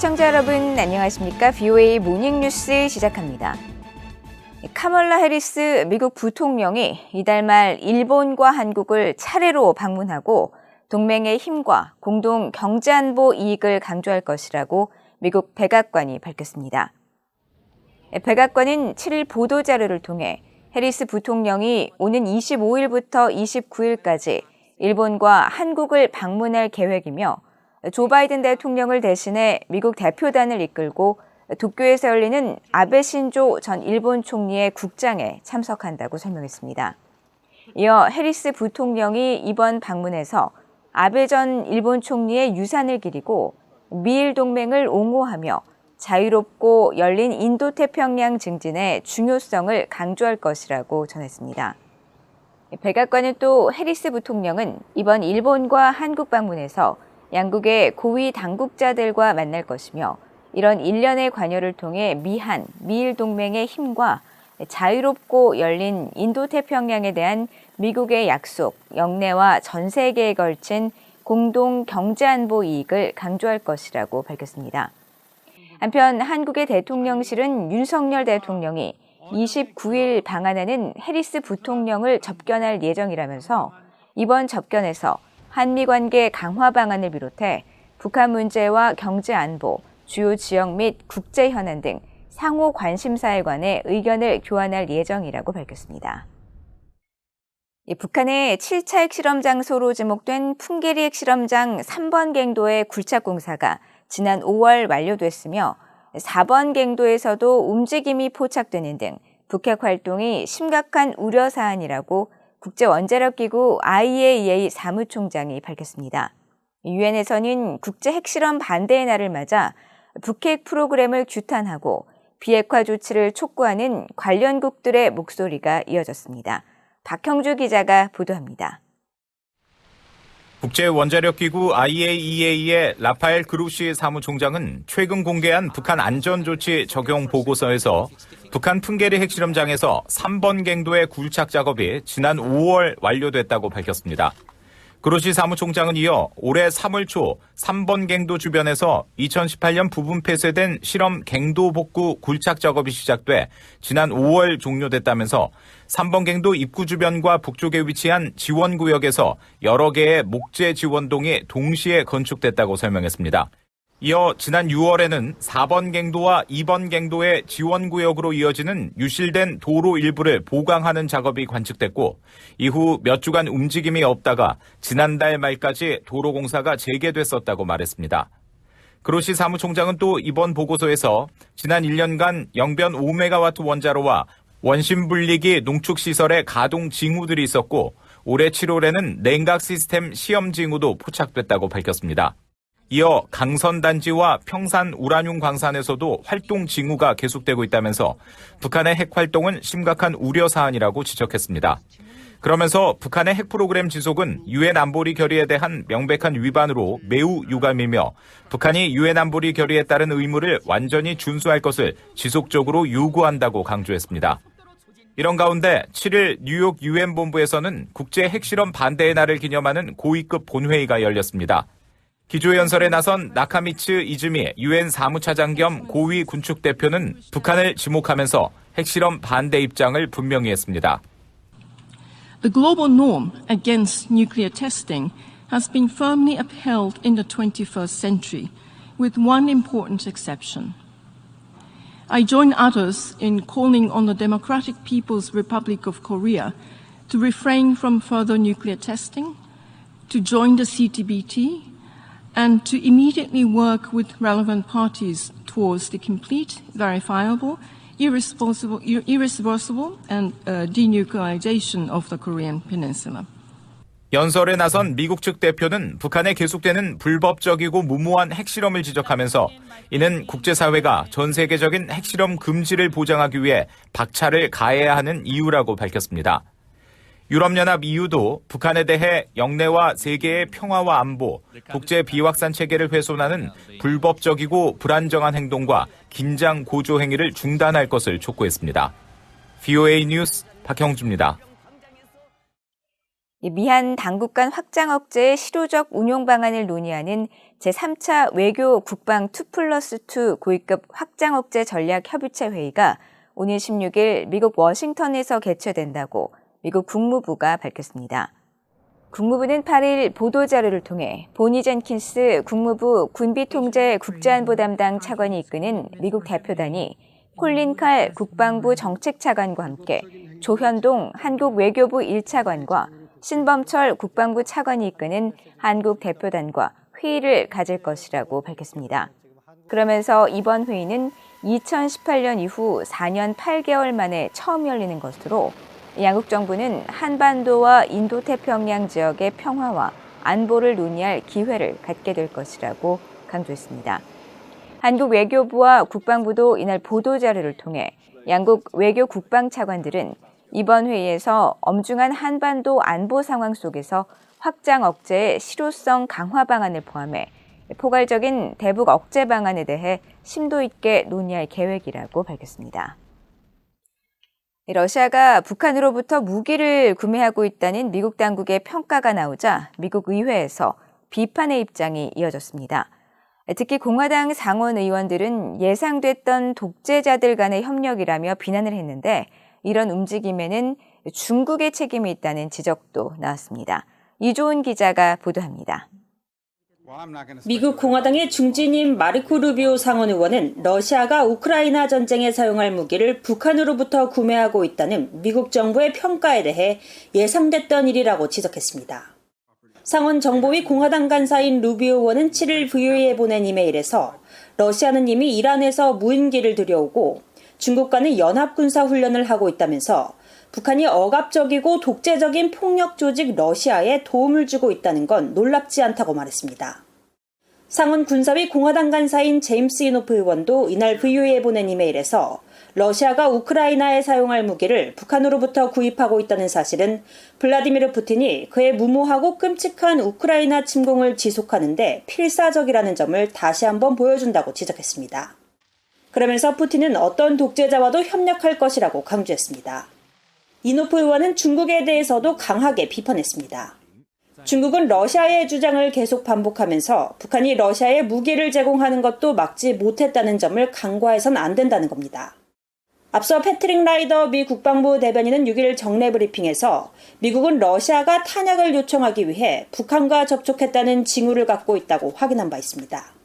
시청자 여러분 안녕하십니까? VOA 모닝 뉴스 시작합니다. 카멀라 해리스 미국 부통령이 이달 말 일본과 한국을 차례로 방문하고 동맹의 힘과 공동 경제안보 이익을 강조할 것이라고 미국 백악관이 밝혔습니다. 백악관은 7일 보도자료를 통해 해리스 부통령이 오는 25일부터 29일까지 일본과 한국을 방문할 계획이며 조 바이든 대통령을 대신해 미국 대표단을 이끌고 도쿄에서 열리는 아베 신조 전 일본 총리의 국장에 참석한다고 설명했습니다. 이어 해리스 부통령이 이번 방문에서 아베 전 일본 총리의 유산을 기리고 미일 동맹을 옹호하며 자유롭고 열린 인도태평양 증진의 중요성을 강조할 것이라고 전했습니다. 백악관은 또 해리스 부통령은 이번 일본과 한국 방문에서 양국의 고위 당국자들과 만날 것이며 이런 일련의 관여를 통해 미한, 미일 동맹의 힘과 자유롭고 열린 인도 태평양에 대한 미국의 약속, 영내와 전 세계에 걸친 공동 경제안보 이익을 강조할 것이라고 밝혔습니다. 한편 한국의 대통령실은 윤석열 대통령이 29일 방한하는 해리스 부통령을 접견할 예정이라면서 이번 접견에서 한미 관계 강화 방안을 비롯해 북한 문제와 경제 안보, 주요 지역 및 국제 현안 등 상호 관심사에 관해 의견을 교환할 예정이라고 밝혔습니다. 북한의 7차 핵실험 장소로 지목된 풍계리 핵실험장 3번 갱도의 굴착 공사가 지난 5월 완료됐으며 4번 갱도에서도 움직임이 포착되는 등 북핵 활동이 심각한 우려 사안이라고 국제원자력기구 IAEA 사무총장이 밝혔습니다. 유엔에서는 국제 핵실험 반대의 날을 맞아 북핵 프로그램을 규탄하고 비핵화 조치를 촉구하는 관련국들의 목소리가 이어졌습니다. 박형주 기자가 보도합니다. 국제원자력기구 IAEA의 라파엘 그루시 사무총장은 최근 공개한 북한 안전조치 적용 보고서에서 북한 풍계리 핵실험장에서 3번 갱도의 굴착 작업이 지난 5월 완료됐다고 밝혔습니다. 그로시 사무총장은 이어 올해 3월 초 3번 갱도 주변에서 2018년 부분 폐쇄된 실험 갱도 복구 굴착 작업이 시작돼 지난 5월 종료됐다면서 3번 갱도 입구 주변과 북쪽에 위치한 지원 구역에서 여러 개의 목재 지원동이 동시에 건축됐다고 설명했습니다. 이어 지난 6월에는 4번 갱도와 2번 갱도의 지원구역으로 이어지는 유실된 도로 일부를 보강하는 작업이 관측됐고 이후 몇 주간 움직임이 없다가 지난달 말까지 도로 공사가 재개됐었다고 말했습니다. 그로시 사무총장은 또 이번 보고서에서 지난 1년간 영변 5메가와트 원자로와 원심 분리기 농축 시설의 가동 징후들이 있었고 올해 7월에는 냉각 시스템 시험 징후도 포착됐다고 밝혔습니다. 이어 강선단지와 평산 우라늄 광산에서도 활동 징후가 계속되고 있다면서 북한의 핵 활동은 심각한 우려 사안이라고 지적했습니다. 그러면서 북한의 핵 프로그램 지속은 유엔 안보리 결의에 대한 명백한 위반으로 매우 유감이며 북한이 유엔 안보리 결의에 따른 의무를 완전히 준수할 것을 지속적으로 요구한다고 강조했습니다. 이런 가운데 7일 뉴욕 유엔 본부에서는 국제 핵실험 반대의 날을 기념하는 고위급 본회의가 열렸습니다. 기조연설에 나선 나카미츠 이즈미 유엔 사무차장 겸 고위 군축 대표는 북한을 지목하면서 핵실험 반대 입장을 분명히 했습니다. The global norm against nuclear testing has been firmly upheld in the 21st century, with one important exception. I join others in calling on the Democratic People's Republic of Korea to refrain from further nuclear testing, to join the CTBT, and to immediately work with relevant parties towards the complete, verifiable, irresponsible, irreversible, and uh, denuclearization of the Korean Peninsula. 연설에 나선 미국 측 대표는 북한의 계속되는 불법적이고 무모한 핵실험을 지적하면서 이는 국제사회가 전 세계적인 핵실험 금지를 보장하기 위해 박차를 가해야 하는 이유라고 밝혔습니다. 유럽연합 EU도 북한에 대해 영내와 세계의 평화와 안보, 국제 비확산 체계를 훼손하는 불법적이고 불안정한 행동과 긴장 고조 행위를 중단할 것을 촉구했습니다. VOA 뉴스 박형주입니다. 이 미한 당국 간 확장 억제의 실효적 운용 방안을 논의하는 제3차 외교 국방 2 플러스 2 고위급 확장 억제 전략 협의체 회의가 오늘 16일 미국 워싱턴에서 개최된다고 미국 국무부가 밝혔습니다. 국무부는 8일 보도자료를 통해 보니 젠킨스 국무부 군비통제 국제안보 담당 차관이 이끄는 미국 대표단이 콜린 칼 국방부 정책차관과 함께 조현동 한국 외교부 1차관과 신범철 국방부 차관이 이끄는 한국 대표단과 회의를 가질 것이라고 밝혔습니다. 그러면서 이번 회의는 2018년 이후 4년 8개월 만에 처음 열리는 것으로 양국 정부는 한반도와 인도태평양 지역의 평화와 안보를 논의할 기회를 갖게 될 것이라고 강조했습니다. 한국 외교부와 국방부도 이날 보도자료를 통해 양국 외교 국방 차관들은 이번 회의에서 엄중한 한반도 안보 상황 속에서 확장 억제의 실효성 강화 방안을 포함해 포괄적인 대북 억제 방안에 대해 심도 있게 논의할 계획이라고 밝혔습니다. 러시아가 북한으로부터 무기를 구매하고 있다는 미국 당국의 평가가 나오자 미국 의회에서 비판의 입장이 이어졌습니다. 특히 공화당 상원 의원들은 예상됐던 독재자들 간의 협력이라며 비난을 했는데 이런 움직임에는 중국의 책임이 있다는 지적도 나왔습니다. 이조은 기자가 보도합니다. 미국 공화당의 중진인 마르코 루비오 상원 의원은 러시아가 우크라이나 전쟁에 사용할 무기를 북한으로부터 구매하고 있다는 미국 정부의 평가에 대해 예상됐던 일이라고 지적했습니다. 상원 정보위 공화당 간사인 루비오 의원은 7일 VOA에 보낸 이메일에서 러시아는 이미 이란에서 무인기를 들여오고 중국과는 연합군사 훈련을 하고 있다면서 북한이 억압적이고 독재적인 폭력 조직 러시아에 도움을 주고 있다는 건 놀랍지 않다고 말했습니다. 상원 군사위 공화당 간사인 제임스 이노프 의원도 이날 VOA에 보낸 이메일에서 러시아가 우크라이나에 사용할 무기를 북한으로부터 구입하고 있다는 사실은 블라디미르 푸틴이 그의 무모하고 끔찍한 우크라이나 침공을 지속하는데 필사적이라는 점을 다시 한번 보여준다고 지적했습니다. 그러면서 푸틴은 어떤 독재자와도 협력할 것이라고 강조했습니다. 이노프 의원은 중국에 대해서도 강하게 비판했습니다. 중국은 러시아의 주장을 계속 반복하면서 북한이 러시아에 무기를 제공하는 것도 막지 못했다는 점을 간과해선 안 된다는 겁니다. 앞서 패트릭 라이더 미 국방부 대변인은 6일 정례 브리핑에서 미국은 러시아가 탄약을 요청하기 위해 북한과 접촉했다는 징후를 갖고 있다고 확인한 바 있습니다.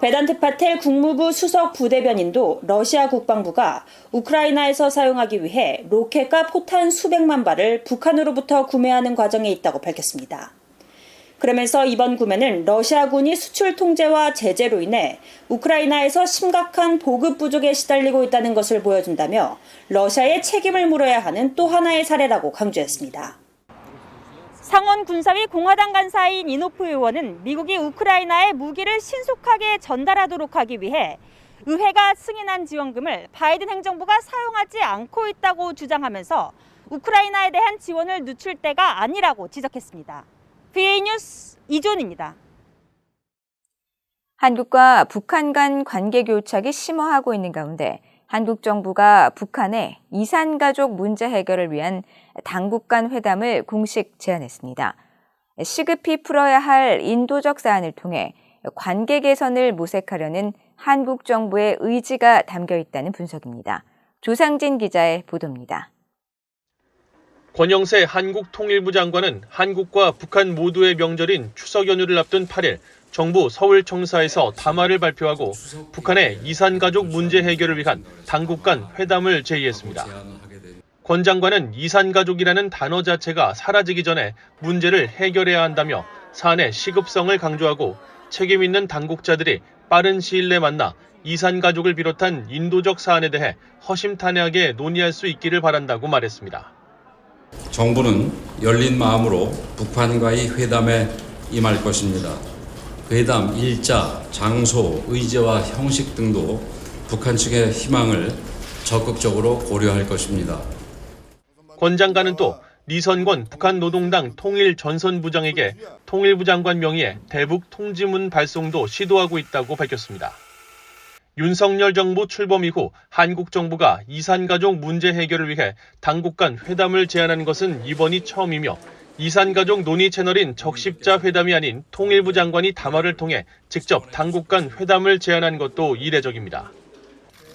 베단트 파텔 국무부 수석 부대변인도 러시아 국방부가 우크라이나에서 사용하기 위해 로켓과 포탄 수백만 발을 북한으로부터 구매하는 과정에 있다고 밝혔습니다. 그러면서 이번 구매는 러시아군이 수출 통제와 제재로 인해 우크라이나에서 심각한 보급 부족에 시달리고 있다는 것을 보여준다며 러시아의 책임을 물어야 하는 또 하나의 사례라고 강조했습니다. 상원 군사위 공화당 간사인 이노프 의원은 미국이 우크라이나에 무기를 신속하게 전달하도록 하기 위해 의회가 승인한 지원금을 바이든 행정부가 사용하지 않고 있다고 주장하면서 우크라이나에 대한 지원을 늦출 때가 아니라고 지적했습니다. VA 뉴스 이존입니다. 한국과 북한 간 관계 교착이 심화하고 있는 가운데 한국 정부가 북한에 이산 가족 문제 해결을 위한 당국 간 회담을 공식 제안했습니다. 시급히 풀어야 할 인도적 사안을 통해 관계 개선을 모색하려는 한국 정부의 의지가 담겨 있다는 분석입니다. 조상진 기자의 보도입니다. 권영세 한국통일부 장관은 한국과 북한 모두의 명절인 추석 연휴를 앞둔 8일 정부 서울청사에서 담화를 발표하고 북한의 이산가족 문제 해결을 위한 당국 간 회담을 제의했습니다. 권 장관은 이산가족이라는 단어 자체가 사라지기 전에 문제를 해결해야 한다며 사안의 시급성을 강조하고 책임 있는 당국자들이 빠른 시일 내에 만나 이산가족을 비롯한 인도적 사안에 대해 허심탄회하게 논의할 수 있기를 바란다고 말했습니다. 정부는 열린 마음으로 북한과의 회담에 임할 것입니다. 회담 일자, 장소, 의제와 형식 등도 북한 측의 희망을 적극적으로 고려할 것입니다. 권 장관은 또 리선권 북한 노동당 통일 전선부장에게 통일부 장관 명의의 대북 통지문 발송도 시도하고 있다고 밝혔습니다. 윤석열 정부 출범 이후 한국 정부가 이산가족 문제 해결을 위해 당국 간 회담을 제안한 것은 이번이 처음이며 이산가족 논의 채널인 적십자 회담이 아닌 통일부 장관이 담화를 통해 직접 당국 간 회담을 제안한 것도 이례적입니다.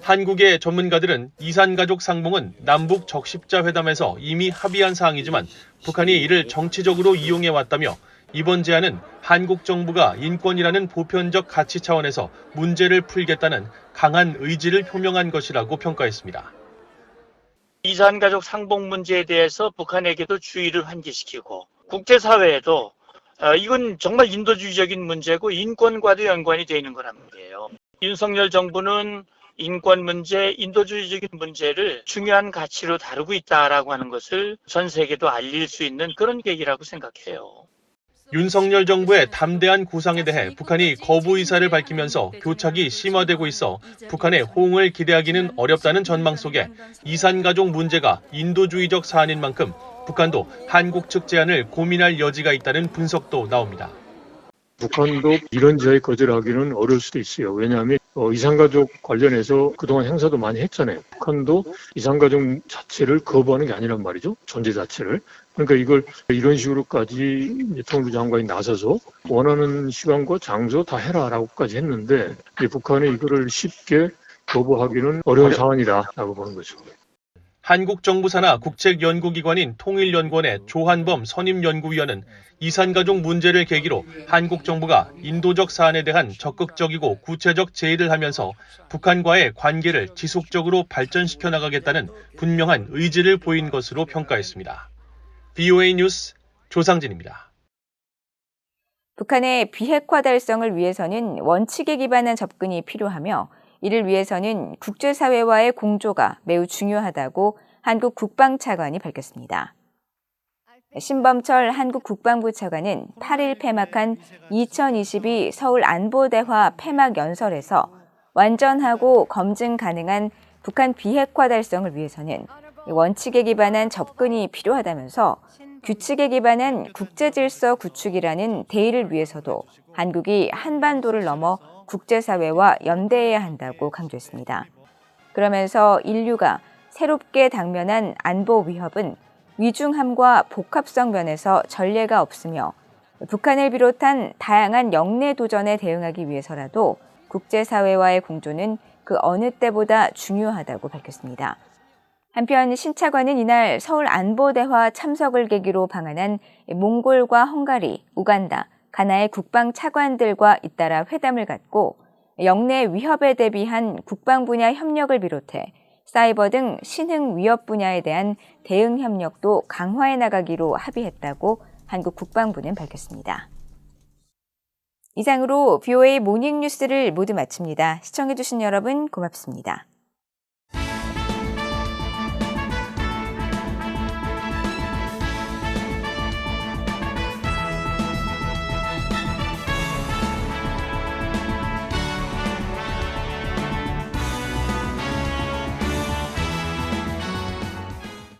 한국의 전문가들은 이산가족 상봉은 남북 적십자 회담에서 이미 합의한 사항이지만 북한이 이를 정치적으로 이용해 왔다며 이번 제안은 한국 정부가 인권이라는 보편적 가치 차원에서 문제를 풀겠다는 강한 의지를 표명한 것이라고 평가했습니다. 이산 가족 상봉 문제에 대해서 북한에게도 주의를 환기시키고 국제사회에도 어, 이건 정말 인도주의적인 문제고 인권과도 연관이 되어 있는 거란 말이에요. 윤석열 정부는 인권 문제, 인도주의적인 문제를 중요한 가치로 다루고 있다라고 하는 것을 전 세계도 알릴 수 있는 그런 계기라고 생각해요. 윤석열 정부의 담대한 구상에 대해 북한이 거부 의사를 밝히면서 교착이 심화되고 있어 북한의 호응을 기대하기는 어렵다는 전망 속에 이산가족 문제가 인도주의적 사안인 만큼 북한도 한국 측 제안을 고민할 여지가 있다는 분석도 나옵니다. 북한도 이런 제의 거절하기는 어려울 수도 있어요. 왜냐하면 어, 이산가족 관련해서 그동안 행사도 많이 했잖아요. 북한도 이산가족 자체를 거부하는 게 아니란 말이죠. 존재 자체를. 그러니까 이걸 이런 식으로까지 통일부 장관이 나서서 원하는 시간과 장소 다 해라라고까지 했는데 북한이 이거를 쉽게 거부하기는 어려운 상황이다라고 보는 거죠. 한국 정부 산하 국책연구기관인 통일연구원의 조한범 선임연구위원은 이산가족 문제를 계기로 한국 정부가 인도적 사안에 대한 적극적이고 구체적 제의를 하면서 북한과의 관계를 지속적으로 발전시켜 나가겠다는 분명한 의지를 보인 것으로 평가했습니다. BOA 뉴스 조상진입니다. 북한의 비핵화 달성을 위해서는 원칙에 기반한 접근이 필요하며 이를 위해서는 국제사회와의 공조가 매우 중요하다고 한국 국방차관이 밝혔습니다. 신범철 한국 국방부 차관은 8일 폐막한 2022 서울 안보대화 폐막 연설에서 완전하고 검증 가능한 북한 비핵화 달성을 위해서는 원칙에 기반한 접근이 필요하다면서 규칙에 기반한 국제 질서 구축이라는 대의를 위해서도 한국이 한반도를 넘어 국제사회와 연대해야 한다고 강조했습니다. 그러면서 인류가 새롭게 당면한 안보 위협은 위중함과 복합성 면에서 전례가 없으며 북한을 비롯한 다양한 영내 도전에 대응하기 위해서라도 국제사회와의 공조는 그 어느 때보다 중요하다고 밝혔습니다. 한편 신 차관은 이날 서울 안보대화 참석을 계기로 방한한 몽골과 헝가리, 우간다, 가나의 국방 차관들과 잇따라 회담을 갖고 영내 위협에 대비한 국방 분야 협력을 비롯해 사이버 등 신흥 위협 분야에 대한 대응 협력도 강화해 나가기로 합의했다고 한국 국방부는 밝혔습니다. 이상으로 BOA 모닝 뉴스를 모두 마칩니다. 시청해주신 여러분 고맙습니다.